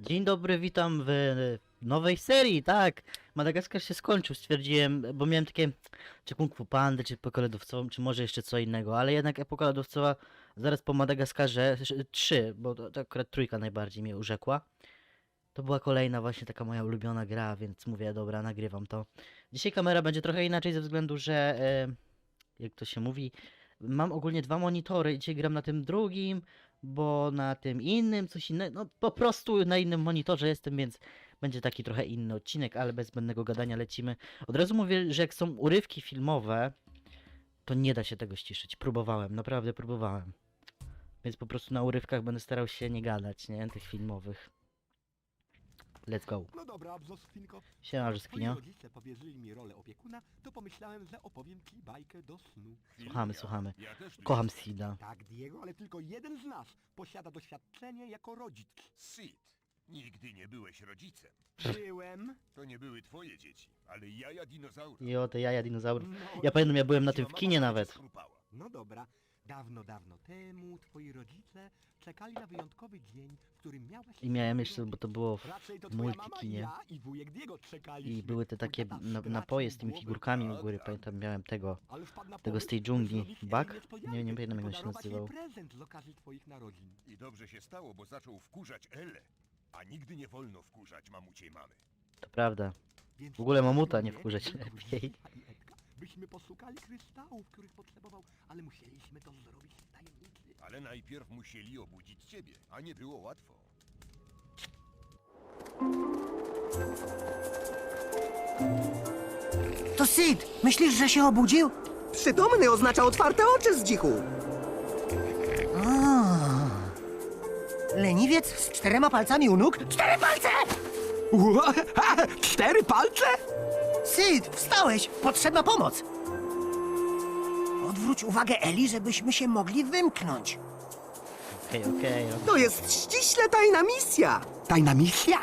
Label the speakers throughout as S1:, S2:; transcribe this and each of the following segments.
S1: Dzień dobry, witam w nowej serii, tak. Madagaskar się skończył, stwierdziłem, bo miałem takie, czy Kung Fu Pandy, czy Epokę Lodowcową, czy może jeszcze co innego, ale jednak Epoka Lodowcowa zaraz po Madagaskarze, trzy, bo to, to akurat trójka najbardziej mnie urzekła. To była kolejna właśnie taka moja ulubiona gra, więc mówię, dobra, nagrywam to. Dzisiaj kamera będzie trochę inaczej ze względu, że, e, jak to się mówi, mam ogólnie dwa monitory i dzisiaj gram na tym drugim, bo na tym innym coś innego, no po prostu na innym monitorze jestem, więc będzie taki trochę inny odcinek, ale bez zbędnego gadania lecimy. Od razu mówię, że jak są urywki filmowe, to nie da się tego ściszyć. Próbowałem, naprawdę próbowałem. Więc po prostu na urywkach będę starał się nie gadać, nie? Tych filmowych. Let's go.
S2: No dobra, Bzoskwinko.
S1: Siema,
S2: Twoi
S1: Brzoskwinio.
S2: rodzice powierzyli mi rolę opiekuna, to pomyślałem, że opowiem ci bajkę do snu.
S1: Słuchamy, słuchamy.
S3: Ja też
S1: Kocham. Sida.
S2: Tak, Diego, ale tylko jeden z nas posiada doświadczenie jako rodzic.
S3: Sid, nigdy nie byłeś rodzicem.
S2: Byłem.
S3: To nie były twoje dzieci, ale jaja dinozaura.
S1: Jo, te jaja dinozaurów.
S2: No,
S1: Ja pamiętam, ja byłem na tym w kinie nawet.
S2: No dobra. Dawno, dawno temu twoi rodzice czekali na wyjątkowy dzień, w którym miałaś...
S1: I miałem jeszcze, bo to było w
S2: Raczej to twoja mama i
S1: multikinie.
S2: ja i wujek Diego czekaliśmy.
S1: I były te takie
S2: Tata
S1: na,
S2: stracił
S1: napoje z tymi figurkami u góry.
S3: tak.
S1: Pamiętam, miałem tego.
S2: ale wpadł na
S1: tego z tej
S2: pomysł,
S1: dżungli.
S2: zrobić niespodziankę
S1: Nie, nie pamiętam, jak on się
S2: podarować jej
S1: nazywał.
S2: prezent z okazji twoich narodzin.
S3: I dobrze się stało, bo zaczął wkurzać Elę. A nigdy nie wolno wkurzać mamuciej mamy.
S1: To prawda.
S2: Więc
S1: W ogóle mamuta nie wkurzać lepiej.
S2: Byśmy poszukali kryształów, których potrzebował, ale musieliśmy to zrobić w tajemnicy.
S3: Ale najpierw musieli obudzić ciebie, a nie było łatwo.
S4: To Sid! Myślisz, że się obudził?
S5: Przytomny oznacza otwarte oczy z dzichu.
S4: Leniwiec z czterema palcami u nóg? Cztery palce!
S5: Ła, ha, Cztery palce?
S4: Sid, wstałeś! Potrzebna pomoc! Odwróć uwagę Eli, żebyśmy się mogli wymknąć.
S1: Okej, okej.
S5: To jest ściśle tajna misja. Tajna misja?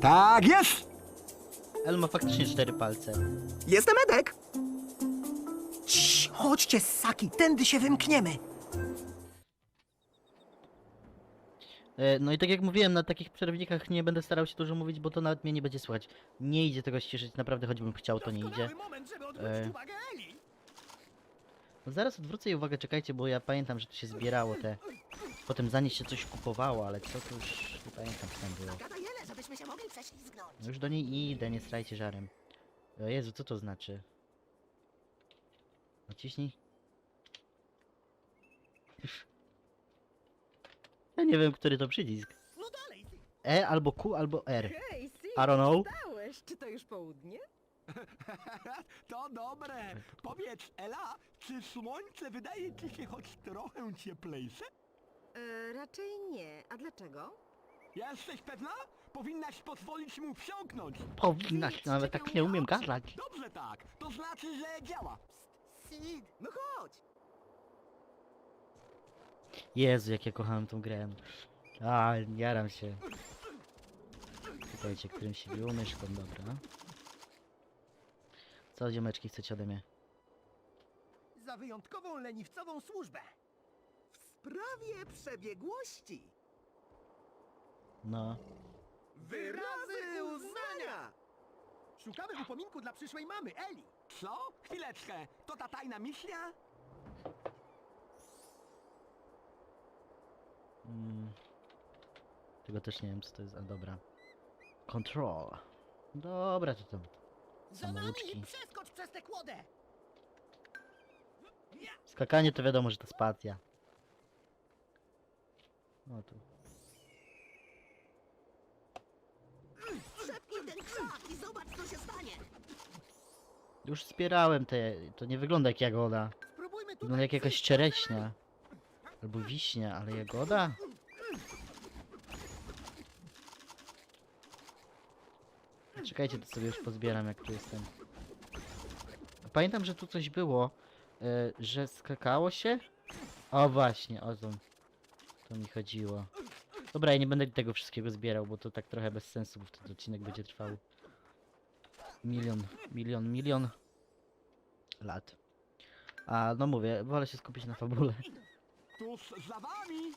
S5: Tak jest.
S1: El ma faktycznie cztery palce.
S5: Jestem Edek.
S4: Cii, chodźcie, Saki, tędy się wymkniemy.
S1: E, No i tak jak mówiłem, na takich przerwnikach nie będę starał się dużo mówić, bo to nawet mnie nie będzie słychać. Nie idzie tego ściszyć, naprawdę choćbym chciał, to nie idzie.
S2: moment, żeby
S1: E.
S2: uwagę Eli.
S1: No zaraz odwrócę jej uwagę, czekajcie, bo ja pamiętam, że tu się zbierało te... Potem zanieść się coś kupowało, ale co to już nie pamiętam co tam było.
S4: Gadajele, żebyśmy się mogli prześlizgnąć.
S1: No już do niej idę, nie strajcie żarem. O Jezu, co to znaczy? Naciśnij. Ja nie wiem, który to przycisk.
S6: No dalej,
S1: E albo Q albo R.
S6: hej, Sid,
S1: I don't know.
S6: wstałeś. Czy to już południe?
S2: To dobre. Powiedz, Ela, czy słońce wydaje ci się choć trochę cieplejsze?
S6: E, raczej nie. A dlaczego?
S2: Jesteś pewna? Powinnaś pozwolić mu wsiąknąć.
S1: Powinnaś, nawet tak nie umiem gadać.
S2: Dobrze tak. To znaczy, że działa.
S4: Sid,
S2: No chodź.
S1: Jezu, jak ja kochałem tą grę. A, jaram się. Czekajcie, którym się biło myszką, dobra. Co, ziomeczki, chcecie ode mnie?
S5: Za wyjątkową leniwcową służbę. W sprawie przebiegłości.
S1: No.
S5: Wyrazy uznania. Szukamy upominku dla przyszłej mamy, Eli.
S2: Co? Chwileczkę. To ta tajna misja?
S1: Mm. Tego też nie wiem, co to jest, a dobra. Control. Dobra, to tam. Samouczki.
S5: przeskocz przez tę kłodę.
S1: Skakanie to wiadomo, że to spacja. No tu.
S4: Szepnij ten krzak i zobacz, co się stanie.
S1: Już zbierałem te. To nie wygląda jak jagoda.
S5: Spróbujmy
S1: Wygląda jak jakaś czereśnia. Albo wiśnia, ale jagoda? Czekajcie, to sobie już pozbieram, jak tu jestem. Pamiętam, że tu coś było, e, że skakało się? O właśnie, o to, to mi chodziło. Dobra, ja nie będę tego wszystkiego zbierał, bo to tak trochę bez sensu, bo wtedy odcinek będzie trwał milion, milion, milion lat. A no mówię, wolę się skupić na fabule.
S2: Tuż za wami.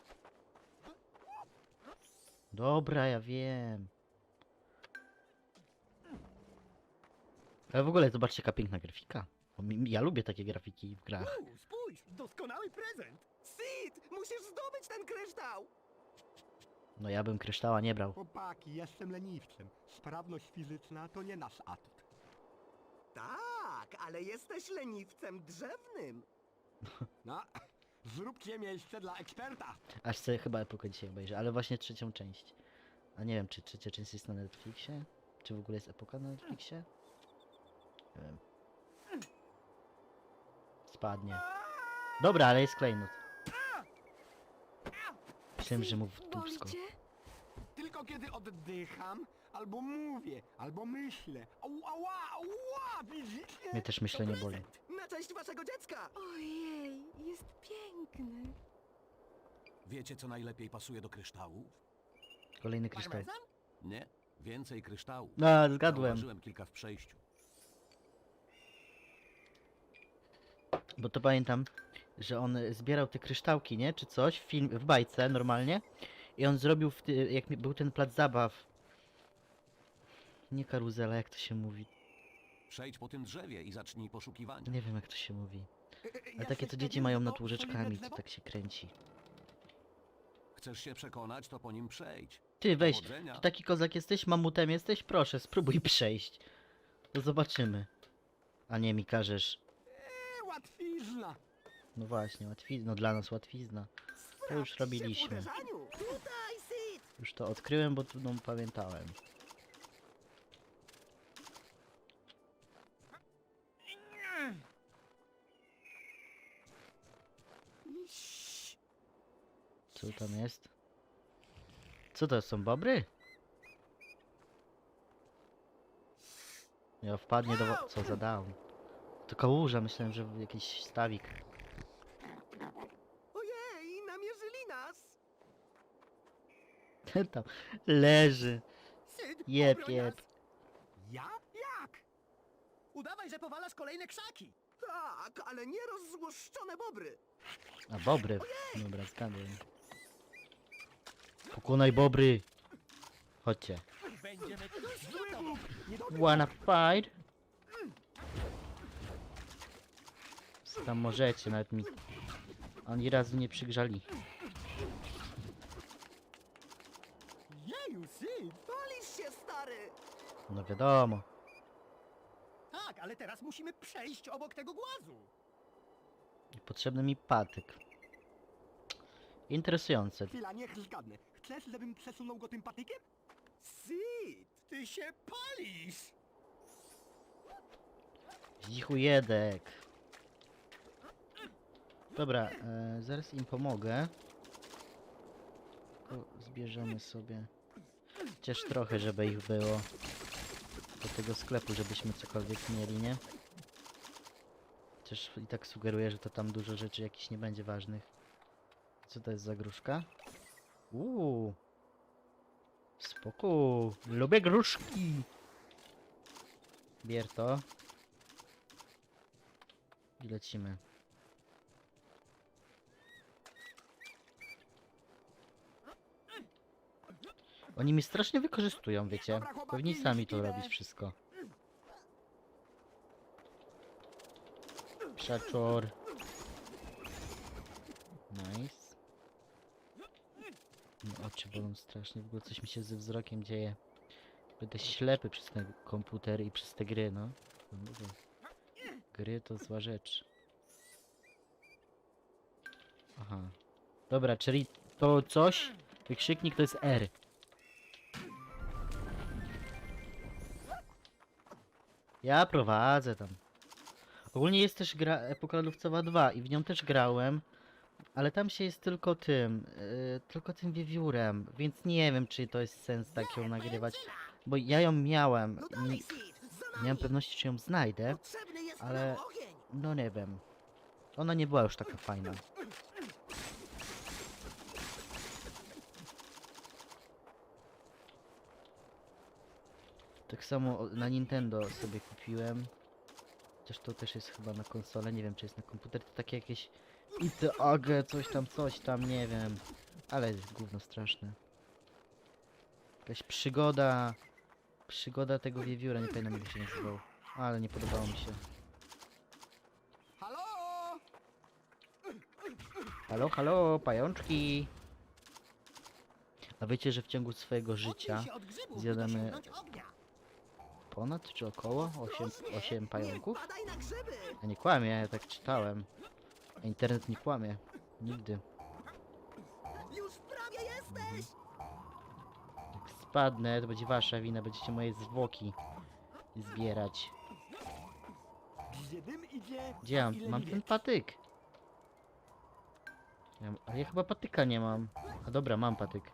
S1: Dobra, ja wiem. Ale w ogóle zobaczcie jaka piękna grafika. Bo mi- Ja lubię takie grafiki w grach.
S2: U, spójrz, doskonały prezent.
S7: Sid, musisz zdobyć ten kryształ!
S1: No ja bym kryształa nie brał.
S2: Chłopaki, jestem leniwcem. Sprawność fizyczna to nie nasz atut.
S7: Tak, ale jesteś leniwcem drzewnym.
S2: No, zróbcie miejsce dla eksperta.
S1: Aż sobie chyba epokę dzisiaj obejrzę, ale właśnie trzecią część. A nie wiem, czy trzecia część jest na Netflixie? Czy w ogóle jest epoka na Netflixie? Nie wiem. Spadnie. Dobra, ale jest klejnot. Myślałem, że mu w
S6: Boli
S1: dupsko.
S6: cię?
S2: Tylko kiedy oddycham, albo mówię, albo myślę. Ała, ała, widzicie?
S1: Mnie też myślenie
S2: To
S1: boli.
S2: prezent.
S7: Na cześć waszego dziecka!
S6: Ojej, jest piękny.
S8: Wiecie, co najlepiej pasuje do kryształów?
S1: Kolejny kryształ.
S2: Parmezan?
S8: Nie, więcej kryształów.
S1: A, zgadłem.
S8: Zauważyłem kilka w przejściu.
S1: Bo to pamiętam, że on zbierał te kryształki, nie? Czy coś w film, w bajce normalnie. I on zrobił, w ty, jak był ten plac zabaw. Nie karuzela, jak to się mówi.
S8: Przejdź po tym drzewie i zacznij poszukiwania.
S1: Nie wiem jak to się mówi.
S2: E, e,
S1: Ale
S2: ja
S1: takie co dzieci mają
S2: to
S1: nad co
S2: drzewo?
S1: tak się kręci.
S8: Chcesz się przekonać, to po nim przejdź.
S1: Ty weź,
S8: Powodzenia.
S1: ty taki kozak jesteś, mamutem jesteś? Proszę, spróbuj przejść. To zobaczymy. A nie mi każesz.
S2: E, łatwizna.
S1: No właśnie, łatwizna, no dla nas łatwizna. To już robiliśmy.
S7: Tutaj!
S1: Już to odkryłem, bo tu no, pamiętałem. Co tam jest? Co to są bobry? Ja wpadnie do... Co za down? To kałuża, myślałem, że jakiś stawik.
S7: Ojej, namierzyli nas!
S1: Ten tam leży.
S2: Syd, obroń
S1: jeb.
S2: nas. Ja? Jak? Udawaj, że powalasz kolejne krzaki.
S7: Tak, ale nie rozzłoszczone bobry.
S1: A bobry. Dobra, zgadłem. Pokonaj bobry. Chodźcie. Wanna fight? Co tam możecie, nawet mi ani razu nie przygrzali.
S2: Jeju, Syd.
S7: Palisz się, stary!
S1: No wiadomo.
S2: Tak, ale teraz musimy przejść obok tego głazu.
S1: Potrzebny mi patyk. Interesujące.
S2: Chwila, niech zgadnę. Chcesz, żebym przesunął go tym patykiem?
S7: Sid!
S2: Ty się palisz!
S1: Zichujedek. Dobra, e, zaraz im pomogę. Tylko zbierzemy sobie. Chociaż trochę, żeby ich było. Do tego sklepu, żebyśmy cokolwiek mieli, nie? Chociaż i tak sugeruję, że to tam dużo rzeczy jakichś nie będzie ważnych. Co to jest za gruszka? Uuu. Spoko. Lubię gruszki. Bier to. I lecimy. Oni mnie strasznie wykorzystują, wiecie? Powinni sami to robić wszystko. Przaczor. Nice. No, oczy bolą strasznie, w ogóle coś mi się ze wzrokiem dzieje. Będę ślepy przez ten komputer i przez te gry, no. No. Gry to zła rzecz. Aha. Dobra, czyli to coś, wykrzyknik to jest R. Ja prowadzę tam. Ogólnie jest też gra Epoka Lodowcowa 2 i w nią też grałem, ale tam się jest tylko tym, yy, tylko tym wiewiórem, więc nie wiem czy to jest sens tak ją nagrywać, bo ja ją miałem, i nie mam pewności czy ją znajdę, ale- no nie wiem. Ona nie była już taka fajna. Tak samo na Nintendo sobie kupiłem. Chociaż to też jest chyba na konsolę, nie wiem czy jest na komputer, to takie jakieś ITAG, coś tam, coś tam, nie wiem. Ale jest gówno straszne. Jakaś przygoda. Przygoda tego wiewióra, nie pamiętam jak się nazywał. Ale nie podobało mi się.
S2: Halo?
S1: Halo, halo, pajączki. A wiecie, że w ciągu swojego życia zjadamy ponad czy około 8,
S7: Ostrożnie,
S1: 8
S7: Nie
S1: pająków? Ja nie kłamię, ja tak czytałem. A internet nie kłamie. Nigdy.
S7: Już prawie jesteś!
S1: Jak spadnę, to będzie wasza wina, będziecie moje zwłoki zbierać.
S2: Gdzie dym idzie,
S1: Gdzie
S2: tam
S1: mam?
S2: ile
S1: Mam ten patyk. Ja, ale ja chyba patyka nie mam. A dobra, mam patyk.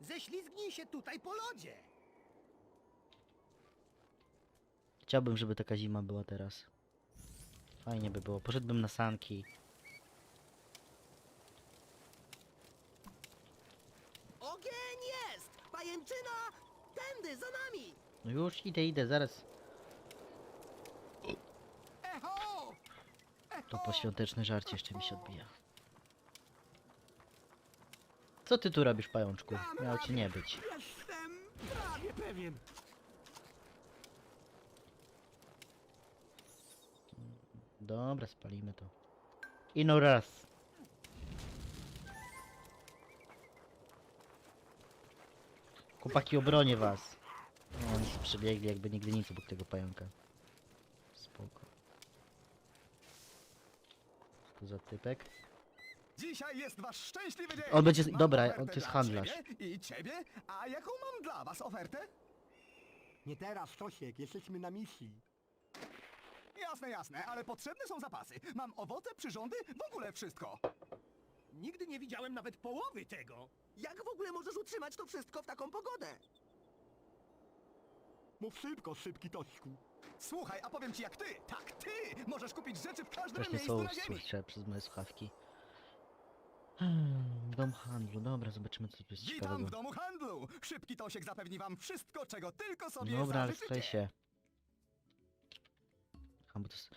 S4: Ześlizgnij się tutaj po lodzie.
S1: Chciałbym, żeby taka zima była teraz. Fajnie by było. Poszedłbym na sanki.
S7: Ogień jest! Pajęczyna! Tędy, za nami!
S1: No już idę, idę, zaraz.
S2: Echo!
S1: To poświąteczne żarcie jeszcze mi się odbija. Co ty tu robisz, pajączku?
S2: Dam
S1: Miało cię nie być.
S2: Jestem prawie pewien.
S1: Dobra, spalimy to. Ino raz. Chłopaki, obronię was. No, oni się przebiegli jakby nigdy nic obok tego pająka. Spoko. To za typek?
S9: Dzisiaj jest wasz szczęśliwy dzień.
S1: On będzie-
S9: Mam
S1: dobra,
S9: ofertę
S1: on to jest
S9: dla
S1: handlarz.
S9: ciebie I ciebie, a jaką mam dla was ofertę?
S2: Nie teraz, Tosiek, jesteśmy na misji.
S9: Jasne, jasne, ale potrzebne są zapasy. Mam owoce, przyrządy, w ogóle wszystko.
S4: Nigdy nie widziałem nawet połowy tego.
S7: Jak w ogóle możesz utrzymać to wszystko w taką pogodę?
S2: Mów szybko, szybki Tośku.
S9: Słuchaj, a powiem ci jak ty, tak ty możesz kupić rzeczy w każdym
S1: Strasznie
S9: miejscu
S1: są
S9: na ziemi.
S1: słyszę przez moje słuchawki. Hmm, Dom handlu, dobra, zobaczymy co tu jest
S9: Witam
S1: ciekawego.
S9: w domu handlu. Szybki Tosiek zapewni wam wszystko, czego tylko sobie
S1: Dobra, ale
S9: zażyczycie.
S1: się. A, bo to jest...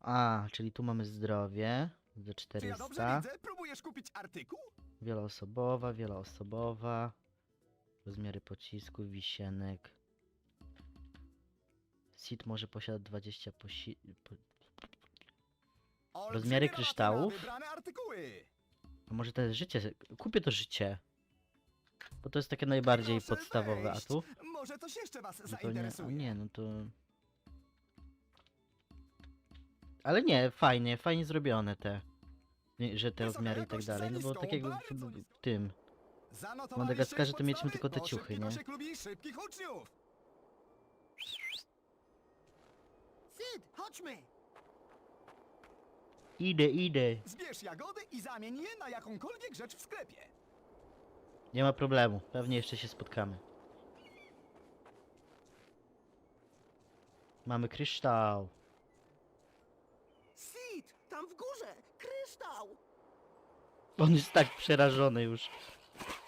S1: A, czyli tu mamy zdrowie. Za
S9: Czy ja dobrze
S1: 400.
S9: widzę? Próbujesz kupić artykuł?
S1: Wieloosobowa, wieloosobowa. Rozmiary pocisku, wisienek. Sit może posiadać 20 posi... Po...
S9: Olbrzymie
S1: Rozmiary
S9: rabaty na
S1: kryształów?
S9: Wybrane artykuły.
S1: A może to jest życie? Kupię to życie. Bo to jest takie najbardziej
S9: Proszę
S1: podstawowe, a
S9: wejść.
S1: tu?
S9: Może coś jeszcze was
S1: No to nie,
S9: zainteresuje.
S1: nie, no to... Ale nie, fajnie, fajnie zrobione te. Nie, Że te rozmiary i tak dalej, no bo tak jak w, w tym.
S9: Zanotowaliście
S1: Madagaskarze to mieliśmy tylko te ciuchy, nie?
S4: Chodźmy.
S1: Idę, idę.
S9: Zbierz jagody i zamień je na jakąkolwiek rzecz w sklepie.
S1: Nie ma problemu, pewnie jeszcze się spotkamy. Mamy kryształ.
S7: Tam w górze! Kryształ!
S1: On jest tak przerażony już.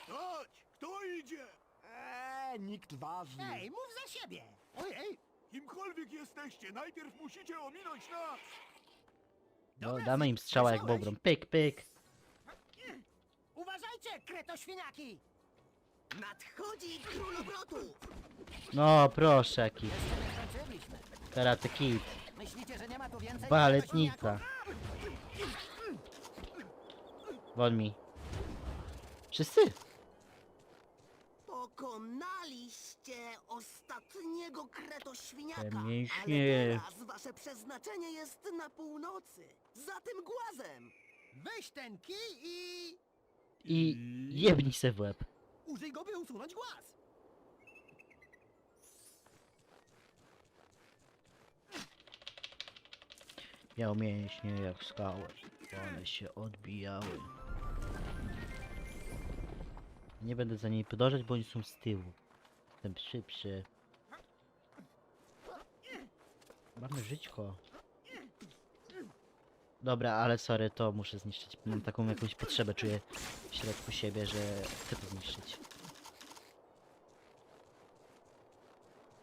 S2: Chodź, kto idzie? Eee, nikt ważny.
S4: Ej, mów za siebie. Ojej.
S2: Kimkolwiek jesteście, najpierw musicie ominąć nas.
S1: No,
S4: Dobra,
S1: damy im strzała jak
S4: słyszałeś?
S1: bobrom. Pyk, pyk.
S4: Uważajcie, kreto świniaki.
S7: Nadchodzi król obrotów!
S1: No, proszę, jaki.
S4: Jeszcze nie skończyliśmy.
S1: Karate Kid.
S4: Myślicie, że nie ma tu więcej
S1: Baletnica. Mi. Wszyscy?
S7: Pokonaliście ostatniego kretoświniaka, ale
S1: Mięśnie.
S7: teraz wasze przeznaczenie jest na północy, za tym głazem.
S4: Weź ten kij i...
S1: I jebnij se w łeb.
S4: Użyj go, by usunąć głaz.
S1: Miał mięśnie jak skały. One się odbijały. Nie będę za nimi podążać, bo oni są z tyłu. Jestem szybszy. Mamy żyćko. Dobra, ale sorry, to muszę zniszczyć. Mam taką jakąś potrzebę, czuję w środku siebie, że chcę to zniszczyć.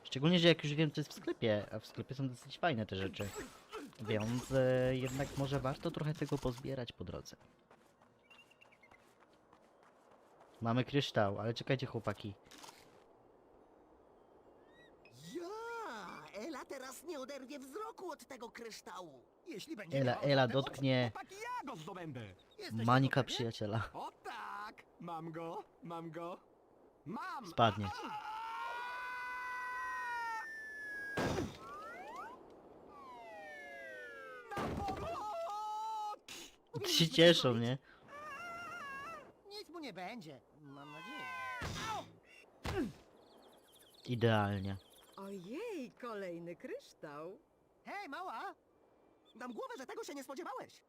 S1: Szczególnie, że jak już wiem, co jest w sklepie, a w sklepie są dosyć fajne te rzeczy. Więc e, jednak może warto trochę tego pozbierać po drodze. Mamy kryształ, ale czekajcie chłopaki.
S7: Ja, Ela teraz nie oderwie wzroku od tego kryształu.
S2: Jeśli będzie
S1: Ela, Ela dotknie
S2: Chłopaki, ja go zdobędę.
S1: Manika przyjaciela.
S2: O tak, mam go, mam go. Mam!
S1: Spadnie.
S2: Na!
S1: Się cieszą, nie?
S4: Nie będzie, mam nadzieję.
S1: Idealnie.
S6: Ojej, kolejny kryształ.
S4: Hej, mała!
S7: Dam głowę, że tego się nie spodziewałeś.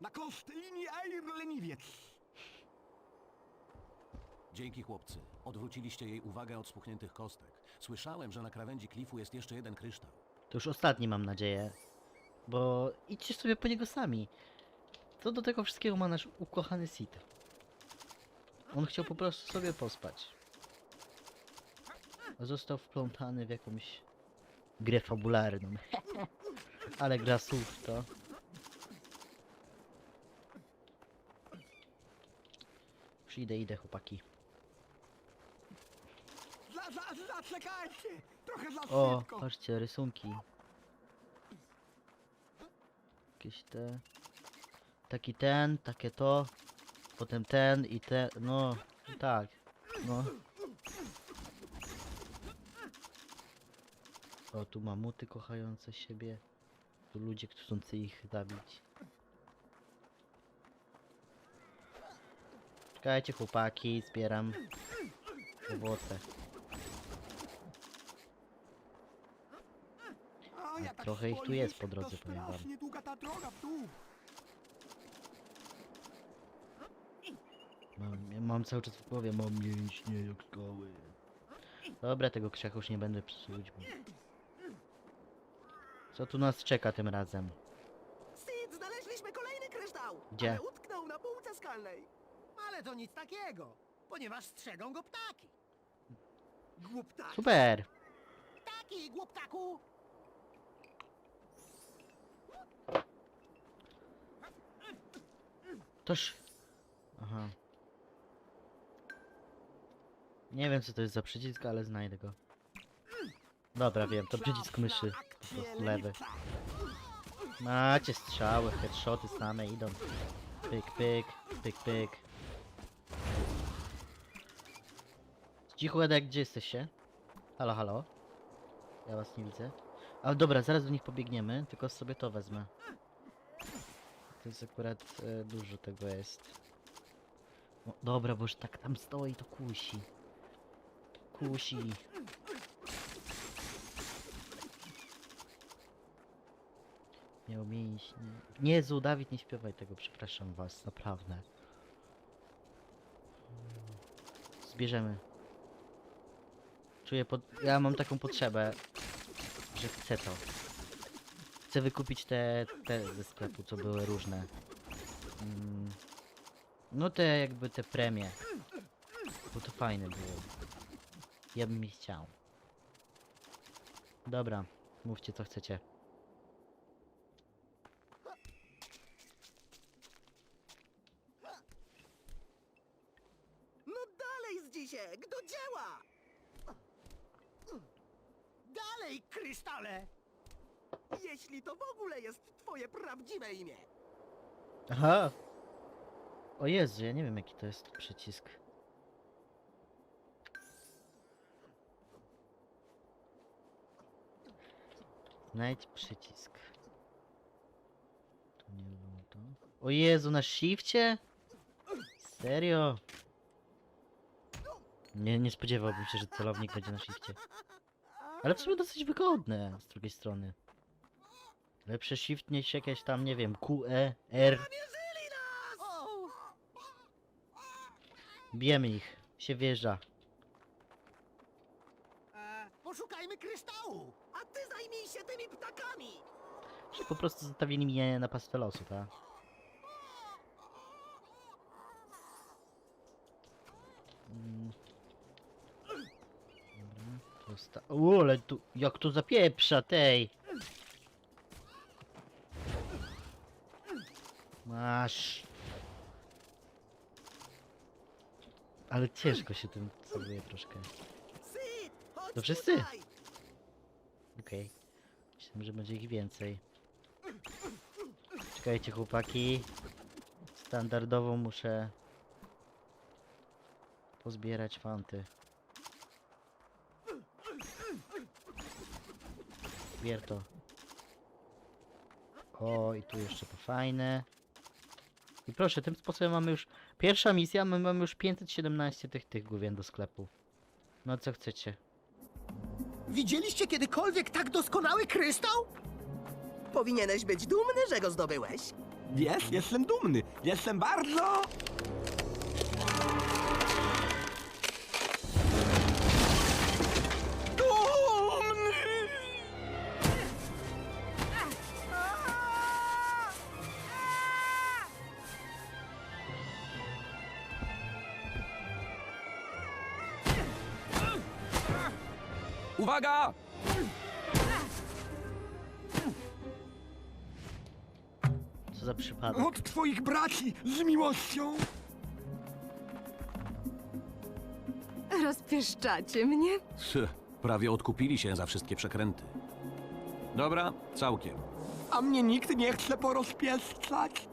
S2: Na koszt linii Elir Leniwiec.
S8: Dzięki chłopcy. Odwróciliście jej uwagę od spuchniętych kostek. Słyszałem, że na krawędzi klifu jest jeszcze jeden kryształ.
S1: To już ostatni mam nadzieję. Bo idźcie sobie po niego sami. Co do tego wszystkiego ma nasz ukochany Sid. On chciał po prostu sobie pospać. Został wplątany w jakąś grę fabularną. Ale gra słów to. Już idę, chłopaki.
S2: Za, za, zaczekajcie! Trochę za
S1: O,
S2: szybko.
S1: patrzcie, rysunki. Jakieś te... Taki ten, takie to. Potem ten i te... No, tak. No. O, tu mamuty kochające siebie. Tu ludzie chcący ich zabić. Czekajcie chłopaki, zbieram owoce.
S2: Tak
S1: trochę ich tu jest po drodze, powiem wam. Mam, mam cały czas w głowie, mam mięśnie jak skały. Dobra, tego krzaku już nie będę psuć, bo... Co tu nas czeka tym razem?
S7: Sid, znaleźliśmy kolejny kryształ.
S1: Gdzie?
S7: Ale utknął na półce skalnej.
S4: Ale to nic takiego, ponieważ strzegą go ptaki.
S7: Głupta.
S1: Super!
S4: Ptaki, głuptaku!
S1: Toż... Aha. Nie wiem co to jest za przycisk, ale znajdę go. Dobra, wiem, to przycisk myszy. Po prostu lewy. Macie strzały, headshoty same idą. Pyk, pyk, pyk, pyk. Cicho, Edek, gdzie jesteście? Halo, halo? Ja was nie widzę. Ale dobra, zaraz do nich pobiegniemy, tylko sobie to wezmę. To jest akurat e, dużo tego jest. Dobra, bo już tak tam stoi, to kusi. Kusi. Miał mięśnie. Jezu, Dawid, nie śpiewaj tego, przepraszam was, naprawdę. Zbierzemy. Czuję pod... Ja mam taką potrzebę, że chcę to. Chcę wykupić te, te ze sklepu, co były różne. Mm. No te jakby te premie. Bo to fajne było. Ja bym je chciał. Dobra, mówcie co chcecie.
S7: No dalej, Zdzisiek, do dzieła!
S4: Dalej, krysztale!
S7: Jeśli to w ogóle jest twoje prawdziwe imię.
S1: Aha! O Jezu, ja nie wiem jaki to jest przycisk. Znajdź przycisk. To nie. O Jezu, na shifcie? Serio? Nie, nie spodziewałbym się, że celownik będzie na shifcie. Ale w sumie dosyć wygodne z drugiej strony. Lepsze shift niż jakieś tam, nie wiem, QE, R. Bijemy ich. Się wjeżdża.
S4: E, poszukajmy kryształu!
S7: A ty zajmij się tymi ptakami!
S1: Czy po prostu zostawili mnie na pastwę losu, tak? Mm. Dobra, O, ale tu, jak to zapieprza tej! Masz. Ale ciężko się tym celuje troszkę. To wszyscy? Okej. Myślałem, że będzie ich więcej. Czekajcie chłopaki. Standardowo muszę pozbierać fanty. Bier to. O, i tu jeszcze to fajne. I proszę, tym sposobem mamy już... Pierwsza misja, my mamy już 517 tych, tych główien do sklepu. No co chcecie?
S4: Widzieliście kiedykolwiek tak doskonały kryształ?
S7: Powinieneś być dumny, że go zdobyłeś.
S2: Wiesz, jestem dumny. Jestem bardzo... Dumny!
S8: Uwaga!
S1: Za przypadek?
S2: Od twoich braci z miłością.
S6: Rozpieszczacie mnie?
S8: Prawie odkupili się za wszystkie przekręty. Dobra, całkiem.
S2: A mnie nikt nie chce porozpieszczać.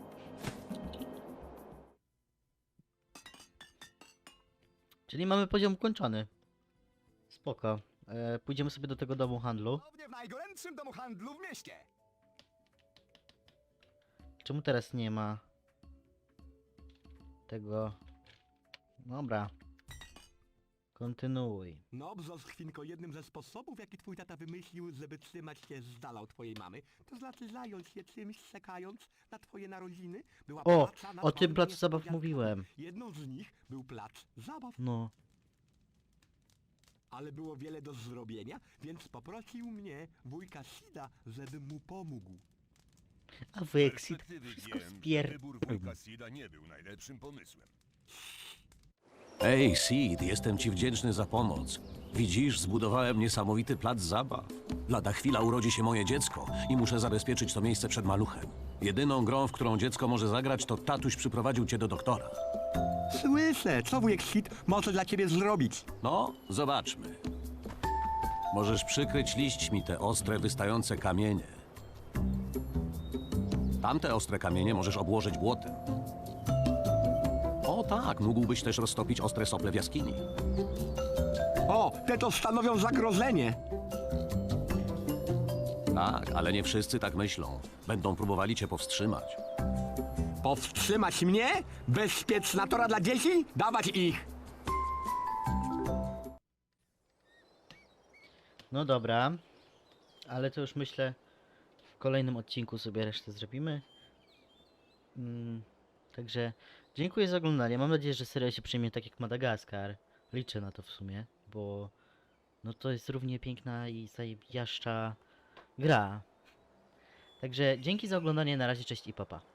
S1: Czyli mamy poziom ukończony. Spoko. E, pójdziemy sobie do tego domu handlu.
S9: Głównie w najgorętszym domu handlu w mieście.
S1: Czemu teraz nie ma tego? Dobra. Kontynuuj.
S2: No, Brzoskwinko, jednym ze sposobów, jaki twój tata wymyślił, żeby trzymać się z dala od twojej mamy, to znaczy zająć się czymś, czekając na twoje narodziny, była
S1: O,
S2: praca nad
S1: o tym
S2: małymi
S1: placu zabaw
S2: niespodziankami.
S1: mówiłem.
S2: Jedną z nich był plac zabaw,
S1: No.
S2: ale było wiele do zrobienia, więc poprosił mnie, wujka Sida, żebym mu pomógł.
S1: A
S3: Z
S1: wy Exit
S3: perspektywy
S1: wszystko
S3: wujka Sida nie był najlepszym pomysłem.
S8: Ej, Sid, jestem ci wdzięczny za pomoc. Widzisz, zbudowałem niesamowity plac zabaw. Lada chwila urodzi się moje dziecko i muszę zabezpieczyć to miejsce przed maluchem. Jedyną grą, w którą dziecko może zagrać, to tatuś przyprowadził cię do doktora.
S2: Słyszę, co wujek Sid może dla ciebie zrobić.
S8: No, zobaczmy. Możesz przykryć liśćmi te ostre, wystające kamienie. Tamte ostre kamienie możesz obłożyć błotem. O tak, mógłbyś też roztopić ostre sople w jaskini.
S2: O, te to stanowią zagrożenie.
S8: Tak, ale nie wszyscy tak myślą. Będą próbowali cię powstrzymać.
S2: Powstrzymać mnie? Bezpieczna tora dla dzieci? Dawać ich!
S1: No dobra. Ale to już myślę w kolejnym odcinku sobie resztę zrobimy. Mm, także dziękuję za oglądanie. Mam nadzieję, że seria się przyjmie tak jak Madagaskar. Liczę na to w sumie, bo no to jest równie piękna i zajebiaszcza gra. Także dzięki za oglądanie, na razie, cześć i papa.